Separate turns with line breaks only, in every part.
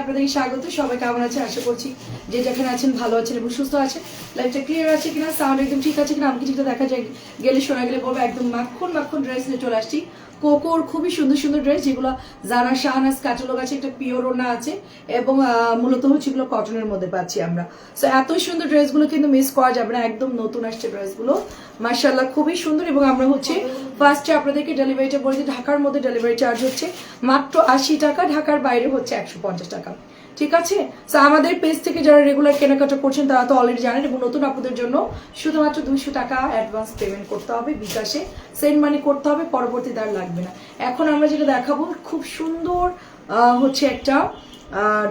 আপনাদেরকে স্বাগত। আশা করছি যে যেখানে আছেন ভালো আছেন সুস্থ লাইফটা আছে কিনা? একদম ঠিক আছে কিনা? দেখা যায় গেলে, শোনা গেলে একদম ড্রেস নিয়ে চলে আসছি। কোকোর খুবই সুন্দর সুন্দর ড্রেস যেগুলো জারা শাহনাজ কাটালগ আছে, একটা পিওর ওনা আছে, এবং মূলত হচ্ছে এগুলো কটনের মধ্যে পাচ্ছি আমরা। সো এত সুন্দর ড্রেসগুলো কিন্তু মিস করা যাবে না। একদম নতুন আসছে ড্রেসগুলো মার্শাল্লাহ খুবই সুন্দর এবং আমরা হচ্ছে ফার্স্টে আপনাদেরকে ডেলিভারিটা বলে দিই, ঢাকার মধ্যে ডেলিভারি চার্জ হচ্ছে মাত্র আশি টাকা, ঢাকার বাইরে হচ্ছে একশো পঞ্চাশ টাকা। ঠিক আছে? আমাদের পেজ থেকে যারা রেগুলার কেনাকাটা করছেন, তারা তো অলরেডি জানেন এবং নতুন আপনাদের জন্য শুধুমাত্র দুইশো টাকা অ্যাডভান্স পেমেন্ট করতে হবে, বিকাশে সেন্ড মানি করতে হবে পরবর্তী তার লাগবে না। এখন আমরা যেটা দেখাবো, খুব সুন্দর হচ্ছে একটা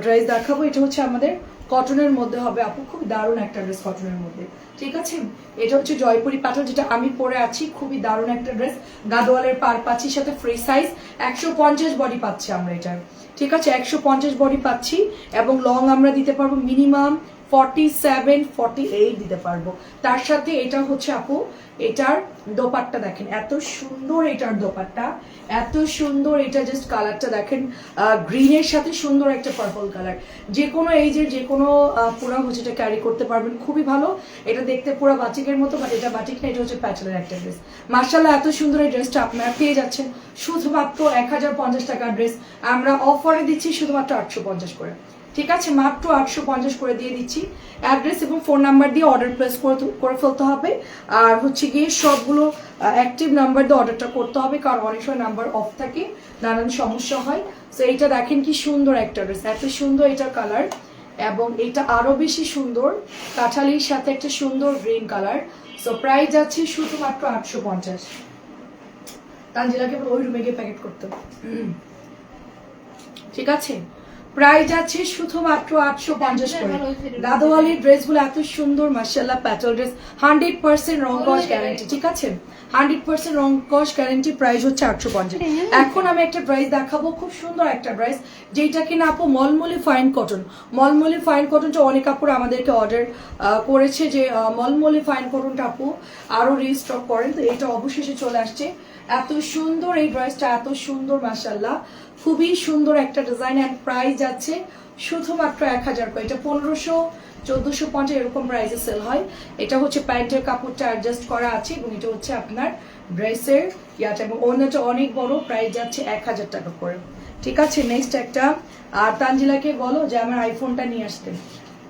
ড্রেস দেখাবো। এটা হচ্ছে আমাদের কটনের মধ্যে হবে। আপু খুব দারুণ একটা ড্রেস কটনের মধ্যে। ঠিক আছে? এটা হচ্ছে জয়পুরি পাটল, যেটা আমি পরে আছি। খুবই দারুণ একটা ড্রেস গাদোয়ালের পার পাচ্ছি, সাথে ফ্রি সাইজ একশো পঞ্চাশ বডি পাচ্ছি আমরা এটার। ঠিক আছে? একশো পঞ্চাশ বডি পাচ্ছি এবং লং আমরা দিতে পারব minimum forty seven forty eight দিতে পারব। তার সাথে এটা হচ্ছে আপু, এটার দোপাট্টা দেখেন, এত সুন্দর এটার দোপাট্টা, এত সুন্দর এটা জাস্ট কালারটা দেখেন গ্রিনের সাথে সুন্দর একটা পার্পল কালার যে কোনো এইজের যে কোনো পুরা হচ্ছে এটা ক্যারি করতে পারবেন, খুবই ভালো। এটা দেখতে পুরো বাটিকের মতো বাট এটা বাটিক না, এটা হচ্ছে প্যাটেলের একটা ড্রেস মার্শাল্লাহ এত সুন্দর এই ড্রেসটা আপনারা পেয়ে যাচ্ছেন। শুধুমাত্র এক হাজার পঞ্চাশ টাকার ড্রেস আমরা অফারে দিচ্ছি শুধুমাত্র আটশো পঞ্চাশ করে। ঠিক আছে মাত্র আটশো পঞ্চাশ করে দিয়ে দিচ্ছি। অ্যাড্রেস এবং ফোন নাম্বার দিয়ে অর্ডার প্লেস করে ফেলতে হবে। আর হচ্ছে গিয়ে সবগুলো অ্যাক্টিভ নাম্বার দিয়ে অর্ডারটা করতে হবে, কারণ অনেক সময় নাম্বার অফ থাকে, নানান সমস্যা হয়। তো এইটা দেখেন কি সুন্দর একটা ড্রেস এত সুন্দর এটা কালার এবং এটা আরও বেশি সুন্দর, কাঁঠালির সাথে একটা সুন্দর গ্রিন কালার সো প্রাইস যাচ্ছে শুধুমাত্র আটশো পঞ্চাশ। তানজিলাকে ওই রুমে গিয়ে প্যাকেট করতে। ঠিক আছে? প্রাইস আছে শুধুমাত্র আটশো পঞ্চাশ করে। গাদোয়ালির ড্রেসগুলো এত সুন্দর মার্শাল্লাহ প্যাটেল ড্রেস। হান্ড্রেড পার্সেন্ট রং কস গ্যারান্টি ঠিক আছে? হান্ড্রেড পার্সেন্ট রং কস গ্যারান্টি প্রাইস হচ্ছে আটশো পঞ্চাশ। এখন আমি একটা ড্রেস দেখাবো খুব সুন্দর একটা ড্রেস যেটা কিনা আপু মলমলি ফাইন কটন মলমলি ফাইন কটন কটনটা অনেক আপুর আমাদেরকে অর্ডার করেছে যে মলমলি ফাইন কটনটা আপু আরও রিস্টক করেন। তো এটা অবশেষে চলে আসছে। এত সুন্দর এই ড্রেসটা, এত সুন্দর মাসাল্লাহ খুবই সুন্দর একটা ডিজাইন অ্যান্ড প্রাইস যাচ্ছে শুধুমাত্র এক হাজার করে। এটা পনেরোশো, চোদ্দোশো পঞ্চাশ এরকম প্রাইসে সেল হয়। এটা হচ্ছে প্যান্টের কাপড়টা অ্যাডজাস্ট করা আছে এবং এটা হচ্ছে আপনার ড্রেসের ইয়াটা এবং অন্যটা অনেক বড় প্রাইস যাচ্ছে এক হাজার টাকা করে। ঠিক আছে নেক্সট একটা। আর তানজিলাকে বলো যে, আমার আইফোনটা নিয়ে আসতে।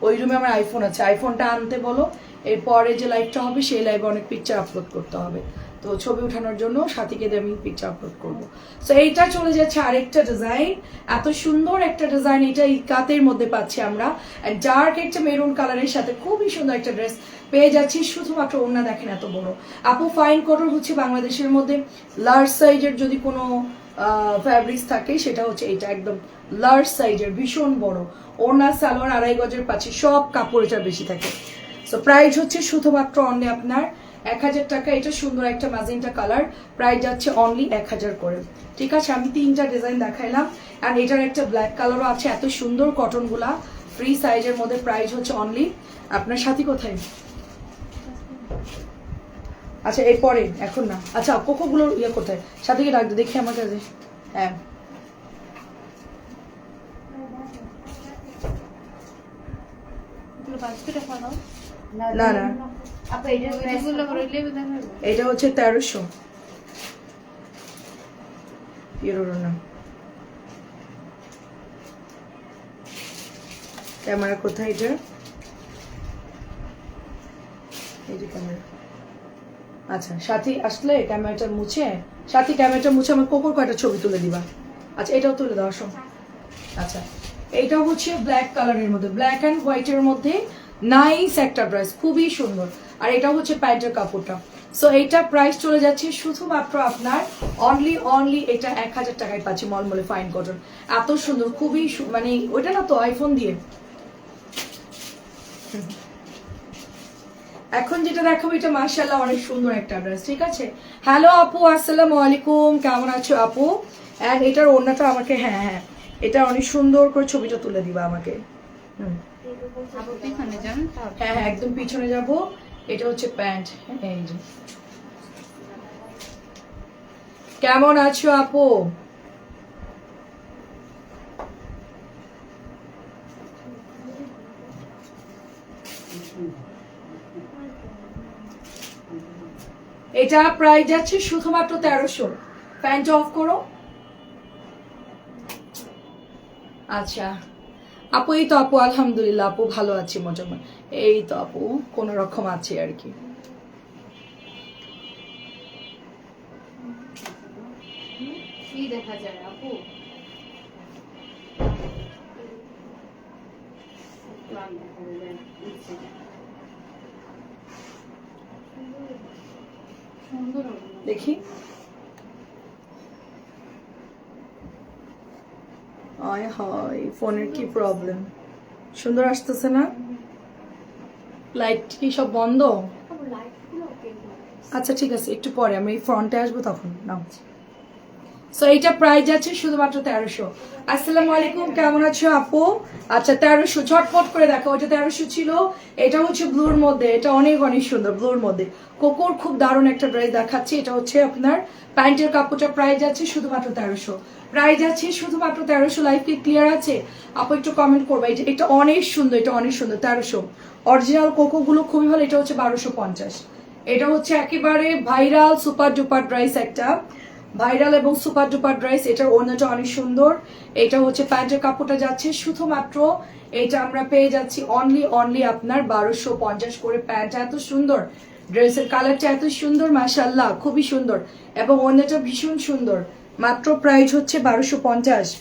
ওই রুমে আমার আইফোন আছে। আইফোনটা আনতে বলো। এরপরে যে লাইভটা হবে, সেই লাইভে অনেক পিকচার আপলোড করতে হবে। তো ছবি ওঠানোর জন্য সাথীকে দিয়ে আমি পিকচার আপলোড করব। সো এইটা চলে যাচ্ছে আরেকটা ডিজাইন এত সুন্দর একটা ডিজাইন এটা কাতের মধ্যে পাচ্ছি আমরা। ডার্ক একটা মেরুন কালারের সাথে খুবই সুন্দর একটা ড্রেস পেয়ে যাচ্ছি। শুধুমাত্র ওনা দেখেন এত বড়। আপু ফাইন কটন হচ্ছে বাংলাদেশের মধ্যে। লার্জ সাইজের যদি কোনো ফ্যাব্রিক্স থাকে, সেটা হচ্ছে এটা একদম লার্জ সাইজের ভীষণ বড়। ওনা সালোয়ার, আড়াই গজের পাচ্ছি। সব কাপড় এটা বেশি থাকে। সো প্রাইস হচ্ছে শুধুমাত্র অনলি আপনার এক হাজার টাকা এটা সুন্দর একটা ম্যাজেন্টা কালার। প্রাইস যাচ্ছে অনলি এক হাজার করে। ঠিক আছে আমি তিনটা ডিজাইন দেখাইলাম। আর এটার একটা ব্ল্যাক কালারও আছে এত সুন্দর কটনগুলা ফ্রি সাইজের মধ্যে প্রাইস হচ্ছে অনলি আপনার সাথী কোথায়? আচ্ছা এরপরে এখন না। আচ্ছা কোকোগুলো ইয়ে কোথায়? সাথীকে কি দে, দেখি আমার কাছে। হ্যাঁ। না না। এটা হচ্ছে তেরোশো। ইউরোর না ক্যামেরা কোথায় এটা? এই যে ক্যামেরা। আচ্ছা সাথী আসলে ক্যামেরাটা মুছে সাথী ক্যামেরাটা মুছে আমার কোকোর কয়টা ছবি তুলে দিবা? আচ্ছা এটাও তুলে দাও আসো। আচ্ছা এইটা হচ্ছে ব্ল্যাক কালারের মধ্যে ব্ল্যাক অ্যান্ড হোয়াইটের মধ্যে নাইস একটা ড্রেস খুবই সুন্দর। আর এটা হচ্ছে প্যান্টের কাপড়টা। সো এইটা প্রাইস চলে যাচ্ছে শুধুমাত্র আপনার অনলি অনলি এটা এক হাজার টাকায় পাচ্ছি মলমলে ফাইন কটন এত সুন্দর খুবই মানে ওইটা না তো আইফোন দিয়ে। এখন যেটা দেখাবো এটা মার্শাল্লাহ অনেক সুন্দর একটা ড্রেস ঠিক আছে? হ্যালো আপু আসসালামু আলাইকুম কেমন আছো আপু? অ্যান্ড এটার ওড়নাটা আমাকে হ্যাঁ হ্যাঁ এটা অনেক সুন্দর করে ছবিটা তুলে দিবা আমাকে। হুম। হ্যাঁ হ্যাঁ একদম পিছনে যাব। এটা হচ্ছে প্যান্ট এই যে কেমন আছো আপু? এটা প্রায় যাচ্ছে শুধুমাত্র তেরোশো। প্যান্ট অফ করো। আচ্ছা। আপু এই তো আপু আলহামদুলিল্লাহ আপু ভালো আছি মোটামুটি। এই তো আপু কোন রকম আছে আর কি।
কি দেখা যায় আপু? প্ল্যান দেখা।
আয় হয় ফোনের কি প্রবলেম সুন্দর আসতেছে না? লাইট কি সব বন্ধ? আচ্ছা ঠিক আছে একটু পরে আমি ফ্রন্টে আসব তখন। নাও। সো এইটা প্রাইস যাচ্ছে শুধুমাত্র তেরোশো। আসসালামু আলাইকুম, কেমন আছো আপু? আচ্ছা তেরোশো, ঝটপট করে দেখো ওইটা তেরোশো ছিল, এটা হচ্ছে ব্লুর মধ্যে, এটা অনেক অনেক সুন্দর ব্লুর মধ্যে। কোকোর খুব দারুণ একটা ড্রেস দেখাচ্ছি, এটা হচ্ছে আপনার প্যান্টের কাপড়টা প্রাইস যাচ্ছে শুধুমাত্র তেরোশো। প্রাইস যাচ্ছে শুধুমাত্র তেরোশো লাইফ কি ক্লিয়ার আছে? আপু, একটু কমেন্ট করবে এটা এটা অনেক সুন্দর, এটা অনেক সুন্দর, তেরোশো। অরিজিনাল কোকোগুলো খুবই ভালো, এটা হচ্ছে বারোশো পঞ্চাশ। এটা হচ্ছে একেবারে ভাইরাল সুপার ডুপার ড্রাইস একটা। ভাইরাল এবং সুপার ডুপার ড্রাইস এটার অন্যটা অনেক সুন্দর। এটা হচ্ছে প্যান্টের কাপড়টা যাচ্ছে, শুধুমাত্র এটা আমরা পেয়ে যাচ্ছি অনলি অনলি আপনার বারোশো পঞ্চাশ করে প্যান্ট। এত সুন্দর। ড্রেসের কালারটা এত সুন্দর মাসাল্লাহ খুবই সুন্দর। এবং অন্যটা ভীষণ সুন্দর। মাত্র প্রাইস হচ্ছে বারোশো পঞ্চাশ।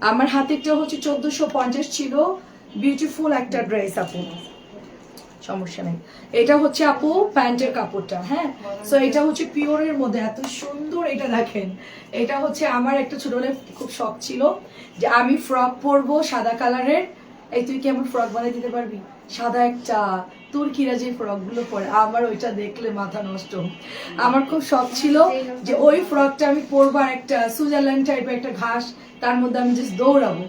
আমার হাতেরটা হচ্ছে চোদ্দশো পঞ্চাশ ছিল। বিউটিফুল একটা ড্রেস আপু। সমস্যা নেই। এটা হচ্ছে আপু প্যান্টের কাপড়টা হ্যাঁ? সো এটা হচ্ছে পিওরের মধ্যে, এত সুন্দর এটা দেখেন। এটা হচ্ছে আমার একটা ছোটবেলায় খুব শখ ছিল যে আমি ফ্রক পরবো সাদা কালারের। এই, তুই কি আমার ফ্রক বানিয়ে দিতে পারবি? সাদা একটা তুর্কিরা যে ফ্রকগুলো পরে, আমার ওইটা দেখলে মাথা নষ্ট। আমার খুব শখ ছিল যে ওই ফ্রকটা আমি পরবো একটা সুইজারল্যান্ড টাইপের একটা ঘাস, তার মধ্যে আমি জাস্ট দৌড়াবো।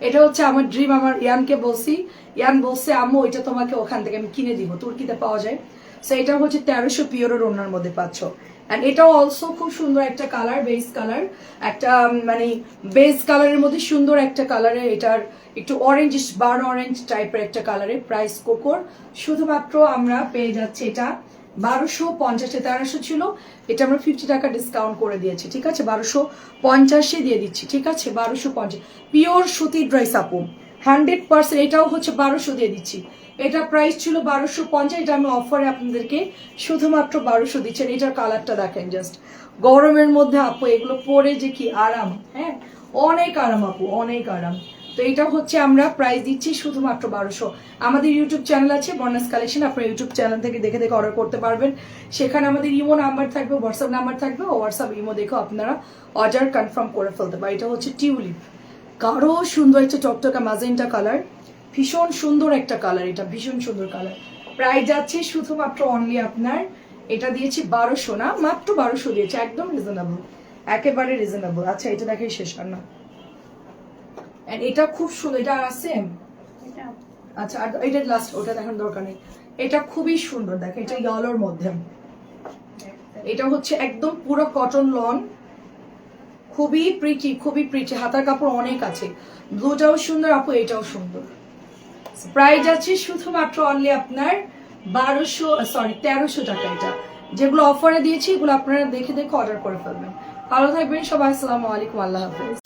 এটা হচ্ছে আমার ড্রিম আমার ইয়ানকে বলছি ইয়ান বলছে, আম্মু, এটা তোমাকে ওখান থেকে আমি কিনে দিব, তুর্কিতে পাওয়া যায়। সো এটা হচ্ছে তেরোশো পিওরের ওনার মধ্যে পাচ্ছ। অ্যান্ড এটাও অলসো খুব সুন্দর একটা কালার বেস কালার একটা মানে বেস কালারের মধ্যে সুন্দর একটা কালারে এটার একটু অরেঞ্জ বার্ন অরেঞ্জ টাইপের একটা কালারে প্রাইস কোকোর শুধুমাত্র আমরা পেয়ে যাচ্ছি এটা বারোশো পঞ্চাশে, তেরোশো ছিল। এটা আমরা ফিফটি টাকা ডিসকাউন্ট করে দিয়েছি, ঠিক আছে? বারোশো পঞ্চাশে দিয়ে দিচ্ছি, ঠিক আছে? বারোশো পঞ্চাশ। পিওর সুতির ড্রেস আপু। হান্ড্রেড পার্সেন্ট এটাও হচ্ছে বারোশো দিয়ে দিচ্ছি। এটা প্রাইস ছিল বারোশো পঞ্চাশ, এটা আমি অফারে আপনাদেরকে শুধুমাত্র বারোশো দিচ্ছেন এটার কালারটা দেখেন জাস্ট গরমের মধ্যে আপু, এগুলো পরে যে কি আরাম হ্যাঁ? অনেক আরাম আপু, অনেক আরাম। তো এটা হচ্ছে আমরা প্রাইস দিচ্ছি শুধুমাত্র বারোশো। আমাদের ইউটিউব চ্যানেল আছে বর্নাস কালেকশন আপনার ইউটিউব চ্যানেল থেকে দেখে দেখে অর্ডার করতে পারবেন। সেখানে আমাদের ইমো নাম্বার থাকবে হোয়াটসঅ্যাপ নাম্বার থাকবে হোয়াটসঅ্যাপ ইমো দেখেও আপনারা অর্ডার কনফার্ম করে ফেলতে পারেন। এটা হচ্ছে টিউলিপ কারও সুন্দর একটা টকটকা মাজেন্টা কালার ভীষণ সুন্দর একটা কালার এটা ভীষণ সুন্দর কালার প্রাইস যাচ্ছে শুধুমাত্র অনলি আপনার এটা দিয়েছি বারোশো না মাত্র বারোশো দিয়েছে একদম রিজনেবল একেবারে রিজনেবল আচ্ছা এটা দেখাই শেষ আর না। এটা খুব সুন্দর এটা আছে আচ্ছা আর এটা লাস্ট ওটা দেখার দরকার নেই। এটা খুবই সুন্দর দেখো এটা ইয়েলোর মধ্যে। এটা হচ্ছে একদম পুরো কটন লন খুবই প্রিটি খুবই প্রিটি হাতার কাপড় অনেক আছে। ব্লুটাও সুন্দর, আপু, এটাও সুন্দর। প্রাইস আছে শুধুমাত্র অনলি আপনার বারোশো সরি তেরোশো টাকা এটা। যেগুলো অফারে দিয়েছি, এগুলো আপনারা দেখে দেখে অর্ডার করে ফেলবেন। ভালো থাকবেন সবাই, আসসালামু আলাইকুম, আল্লাহ হাফেজ।